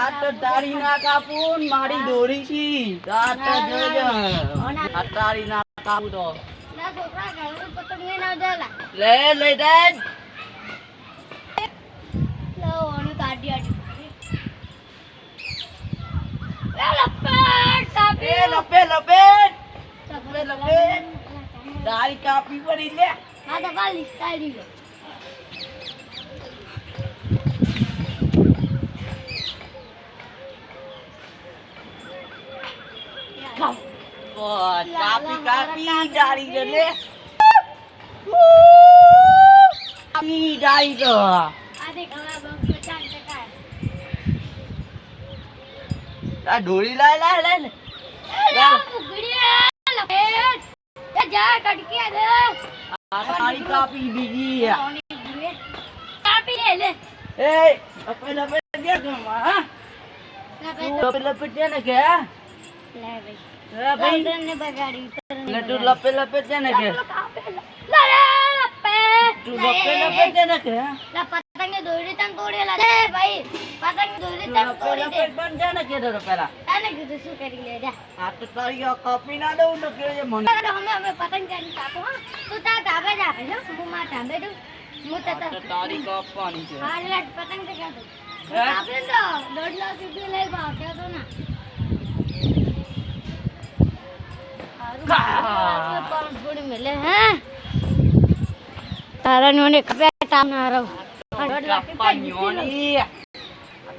આ તો તારી ના કાપું મારી દોરી છી. તારી ના કાપું તો લા. લે લે દે લો, ઓનું કાઢી આઢી. એ લપેટ, કાપી. એ લપે લપેટ લપેટ, લપેટ. તારી કાપી પડી લે. હા તો કાલ કાપી કાપી ડાળી લે કાપી ડાળી આ દોરી લાય લાય લાય લે. લા, ફુગડીયા, લપેટ. જા, કટકી દે. આ કાપી બીજી કાપી લે, લે. એ લપે લપે દે ઘરમાં, હા લપેટ. લપે લપે દે ને કે હા? લે ભાઈ. હે ભાઈ ઉતરને બગાડી, ઉતરને એટલે તું બગાડી. લપે લપે દે ને કે કાપે. તું લપે લપે દે ને કે હા? દોરી તને તોડેલા છે, ભાઈ. પતંગે દોરી તું તોડી દે. પણ દે ને કે તો પેલા તને કીધું શું કરી લે, જા. આ તો તારી આ ના દઉં તો કે મને અમે અમે પતંગ કરીને કાપો, તું તારા ધાબે જા, ભાઈ, હું મારા ધાબે જઉં. હું તો તારી કાપવાની છે હા, એટલે પતંગ તો કાપો. હે? તો દોઢ લાખ રૂપિયા લઈ ભાવ તો ના હારું, હા. પણ થોડી મેલે, હે? તારા નોને કપે તામ ના રહો. આ દોઢ લાખ રૂપિયા કાપવાની જીતી લો. હોની. આ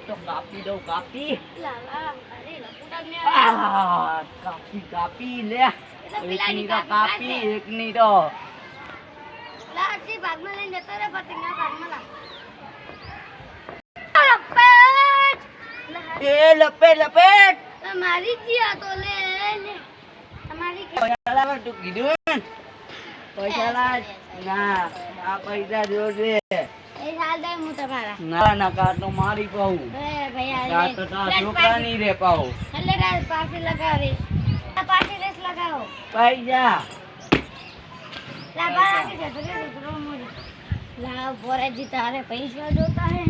તો કાપી દઉં કાપી લાલા, અરે, લપુટાને આ, કાપી કાપી લે એકની તો કાપી એકની તો લાગતી ભાગમાં લઈને જતો રે પતંગના ભાગમાં લાગ. આ લપેટ! લા, એ લપે લપેટ તમારી જ આ તો લે લે તમારી કે પૈસા લાવ તારા પાસે. જોતા હે.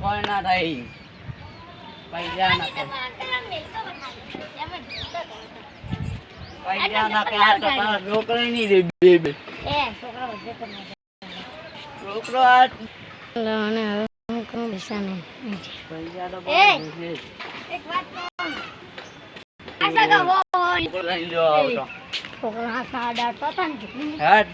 કોઈ ના થઈ પૈસા ના કે પૈસા ના કે આ તો તારા છોકરા ની આ હવે હું પૈસા નહીં પૈસા તો. એક વાત કહું. જો આવતો હેડ